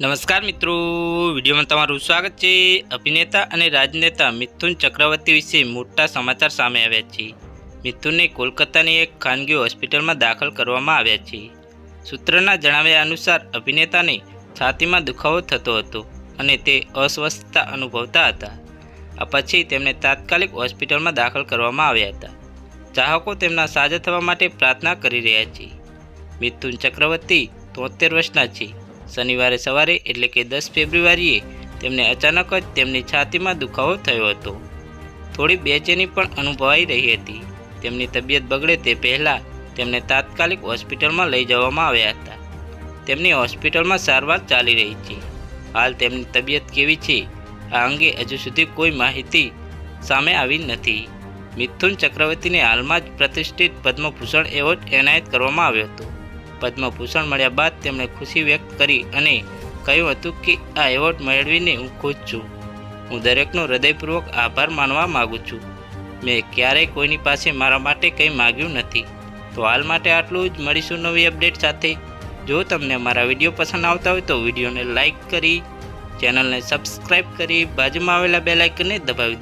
નમસ્કાર મિત્રો, વિડીયોમાં તમારું સ્વાગત છે. અભિનેતા અને રાજનેતા મિથુન ચક્રવર્તી વિશે મોટા સમાચાર સામે આવ્યા છે. મિથુનને કોલકાતાની એક ખાનગી હોસ્પિટલમાં દાખલ કરવામાં આવ્યા છે. સૂત્રના જણાવ્યા અનુસાર, અભિનેતાને છાતીમાં દુખાવો થતો હતો અને તે અસ્વસ્થતા અનુભવતા હતા. આ પછી તેમને તાત્કાલિક હોસ્પિટલમાં દાખલ કરવામાં આવ્યા હતા. ચાહકો તેમના સાજા થવા માટે પ્રાર્થના કરી રહ્યા છે. મિથુન ચક્રવર્તી તોતેર વર્ષના છે. શનિવારે સવારે એટલે કે દસ ફેબ્રુઆરીએ તેમને અચાનક જ તેમની છાતીમાં દુખાવો થયો હતો. થોડી બેચેની પણ અનુભવાઈ રહી હતી. તેમની તબિયત બગડે તે પહેલાં તેમને તાત્કાલિક હોસ્પિટલમાં લઈ જવામાં આવ્યા હતા. તેમની હોસ્પિટલમાં સારવાર ચાલી રહી છે. હાલ તેમની તબિયત કેવી છે? આ અંગે હજુ સુધી કોઈ માહિતી સામે આવી નથી. મિથુન ચક્રવર્તીને હાલમાં જ પ્રતિષ્ઠિત પદ્મભૂષણ એવોર્ડ એનાયત કરવામાં આવ્યો હતો. પદ્મભૂષણ મળ્યા બાદ તેમણે ખુશી વ્યક્ત કરી અને કહ્યું હતું કે આ એવોર્ડ મેળવીને હું ખુશ છું. હું દરેકનો હૃદયપૂર્વક આભાર માનવા માગું છું. મેં ક્યારેય કોઈની પાસે મારા માટે કંઈ માગ્યું નથી. તો હાલ માટે આટલું જ. મળીશું નવી અપડેટ સાથે. જો તમને મારા વીડિયો પસંદ આવતા હોય તો વિડીયોને લાઇક કરી, ચેનલને સબસ્ક્રાઈબ કરી બાજુમાં આવેલા બે લાઇકને દબાવી દે